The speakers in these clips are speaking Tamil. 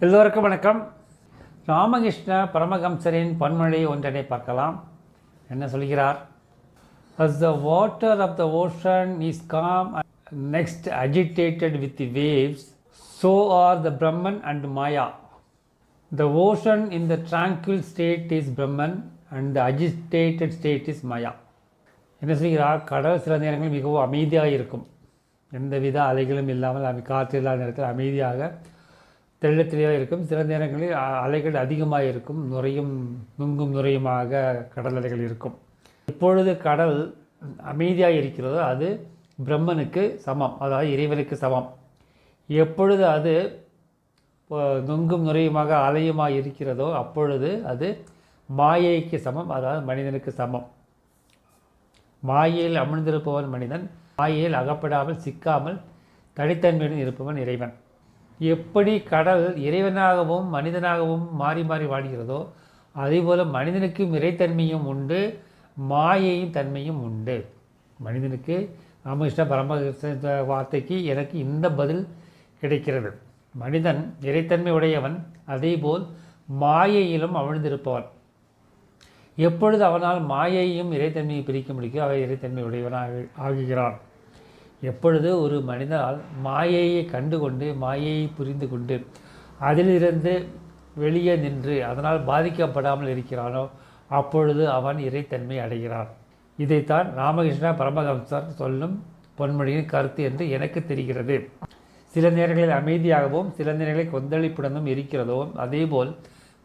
எல்லோருக்கும் வணக்கம் ராமகிருஷ்ண பரமஹம்சரின் பன்மொழி ஒன்றனை பார்க்கலாம் என்ன சொல்கிறார் as the water of the ocean is calm next agitated with the waves so are the Brahman and Maya the ocean in the tranquil state is Brahman and the agitated state is Maya என்ன சொல்கிறார் கடல் சில நேரங்களில் மிகவும் அமைதியாக இருக்கும் எந்தவித அலைகளும் இல்லாமல் காற்றில்லாத நேரத்தில் அமைதியாக தெள்ள தெளிவாக இருக்கும். சில நேரங்களில் அலைகள் அதிகமாக இருக்கும். நுரையும் நுங்கும் நுரையுமாக கடல் அலைகள் இருக்கும். எப்பொழுது கடல் அமைதியாக இருக்கிறதோ அது பிரம்மனுக்கு சமம். அதாவது இறைவனுக்கு சமம். எப்பொழுது அது நொங்கும் நுங்கும் நுரையுமாக அலையுமாக இருக்கிறதோ அப்பொழுது அது மாயைக்கு சமம். அதாவது மனிதனுக்கு சமம். மாயையில் அமிழ்ந்திருப்பவன் மனிதன் மாயையில் அகப்படாமல் சிக்காமல் தனித்தன்மையுடன் இருப்பவன் இறைவன். எப்படி கடல் இறைவனாகவும் மனிதனாகவும் மாறி மாறி வாழ்கிறதோ அதேபோல் மனிதனுக்கும் இறைத்தன்மையும் உண்டு மாயையின் தன்மையும் உண்டு. மனிதனுக்கு ராமகிருஷ்ண பரமகிருஷ்ண வார்த்தைக்கு எனக்கு இந்த பதில் கிடைக்கிறது. மனிதன் இறைத்தன்மை உடையவன் அதேபோல் மாயையிலும் அமிழ்ந்திருப்பவன் எப்பொழுது அவனால் மாயையும் இறைத்தன்மையை பிரிக்க முடியும் அவை இறைத்தன்மை உடையவனாக ஆகுகிறான். எப்பொழுது ஒரு மனிதனால் மாயையை கண்டுகொண்டு மாயையை புரிந்து கொண்டு அதிலிருந்து வெளியே நின்று அதனால் பாதிக்கப்படாமல் இருக்கிறானோ அப்பொழுது அவன் இறைத்தன்மை அடைகிறான். இதைத்தான் ராமகிருஷ்ண பரமஹம்சர் சொல்லும் பொன்மொழியின் கருத்து என்று எனக்கு தெரிகிறது. சில நேரங்களில் அமைதியாகவும் சில நேரங்களில் கொந்தளிப்புடனும் இருக்கிறதோ அதேபோல்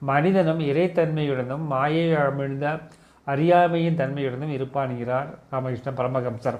மனிதனும் இறைத்தன்மையுடனும் மாயை அமிழ்ந்த அறியாமையின் தன்மையுடனும் இருப்பான்கிறார் ராமகிருஷ்ண பரமஹம்சர்.